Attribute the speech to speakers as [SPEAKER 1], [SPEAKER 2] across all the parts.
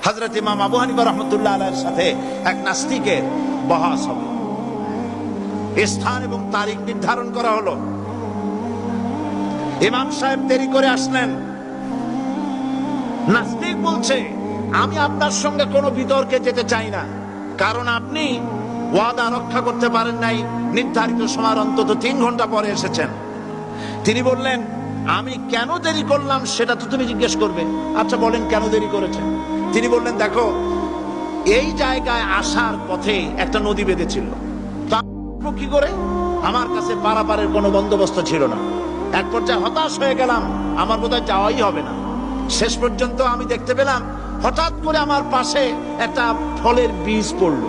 [SPEAKER 1] হজরত ইমাম আবু হানিফা রহমতুল্লাহ আলাইহির সাথে এক নাস্তিকের বহাস হবে। স্থান এবং তারিখ নির্ধারণ করা হলো। ইমাম সাহেব দেরি করে আসলেন। নাস্তিক বলছে, আমি আপনার সঙ্গে কোনো বিতর্কে যেতে চাই না। কারণ আপনি ওয়াদা রক্ষা করতে পারেন নাই। নির্ধারিত সময় অন্তত তিন ঘণ্টা পরে এসেছেন। তিনি বললেন আমি কেন দেরি করলাম সেটা তো তুমি জিজ্ঞেস করবে। আচ্ছা বলেন কেন দেরি করেছেন তিনি বললেন, দেখো, এই জায়গায় আসার পথে একটা নদী বেঁধেছিল। কি করে? আমার কাছে পারাপারের কোনো বন্দোবস্ত ছিল না। এক পর্যায়ে হতাশ হয়ে গেলাম, আমার বোধহয় যাওয়াই হবে না। শেষ পর্যন্ত আমি দেখতে পেলাম, হঠাৎ করে আমার পাশে একটা ফলের বীজ পড়ল।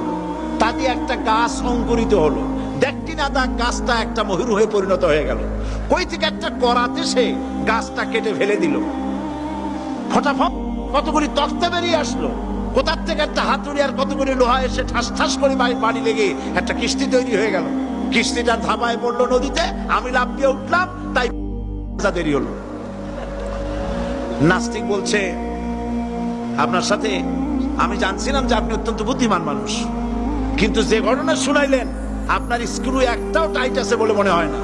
[SPEAKER 1] তা দিয়ে একটা গাছ অঙ্কুরিত হলো। দেখটি না তা গাছটা একটা ময়ূর হয়ে পরিণত হয়ে গেল। কই থেকে একটা করাতে সে গাছটা কেটে ফেলে দিল? ফটাফট কতগুলি তক্তা বেরিয়ে আসলো। কোথার থেকে একটা হাতুড়ি আর কতগুলি লোহা এসে ঠাস ঠাস করে বাড়ি লেগে একটা কিস্তি তৈরি হয়ে গেল। কিস্তিটা ধাবায় পড়ল নদীতে, আমি লাভ দিয়ে উঠলাম, তাই দেরি হলো। নাস্তিক বলছে, আপনার সাথে আমি জানছিলাম যে আপনি অত্যন্ত বুদ্ধিমান মানুষ। কিন্তু যে ঘটনা শুনাইলেন, আপনার স্ক্রু একটাও টাইট আছে বলে মনে হয় না।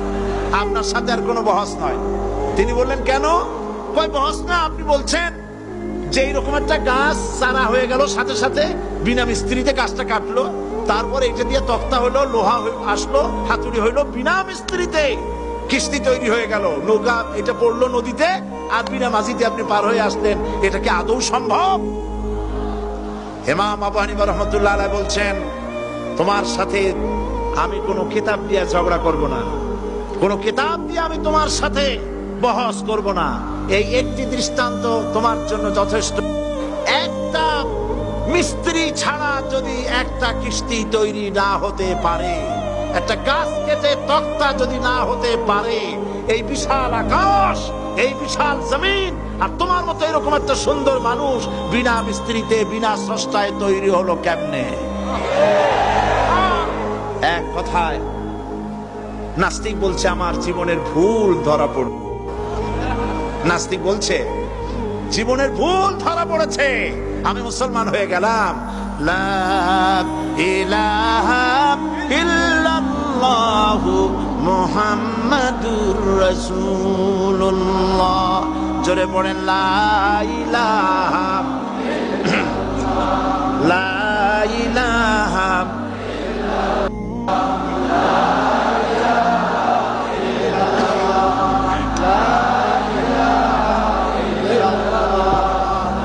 [SPEAKER 1] আপনার সাথে আর কোনো বহস নয়। তিনি বললেন, কেন? কয়, বহস না, আপনি বলছেন যে এইরকম একটা গাছ চারা হয়ে গেল, সাথে সাথে বিনা মিস্ত্রিতে গাছটা কাটলো। তারপরে এটা দিয়ে তক্তা হলো, লোহা আসলো, হাতুড়ি হইল, বিনা মিস্ত্রিতে কিস্তি তৈরি হয়ে গেল। নৌকা এটা পড়ল নদীতে আর বিনা মাঝিতে আপনি পার হয়ে আসলেন। এটা কি আদৌ সম্ভব? হেমাম আবু হানিফা রহমতুল্লাহ বলছেন, তোমার সাথে আমি কোনো কিতাব দিয়ে ঝগড়া করব না। কোনো কিতাব দিয়ে আমি তোমার সাথে বহস করব না। এই একটি দৃষ্টান্ত তোমার জন্য যথেষ্ট। একটা মিস্ত্রি ছাড়া যদি একটা কিস্তি তৈরি না হতে পারে, একটা গাছ কেটে তক্তা যদি না হতে পারে, এই বিশাল আকাশ, এই বিশাল জমিন, আর তোমার মতো এরকম একটা সুন্দর মানুষ বিনা মিস্ত্রিতে, বিনা স্রষ্টায় তৈরি হলো কেমনে? এক কথায় নাস্তিক বলছে, আমার জীবনের ভুল ধরা পড়ল নাস্তিক বলছে, জীবনের ভুল ধরা পড়েছে। আমি মুসলমান হয়ে গেলাম। জোরে পড়েন, লা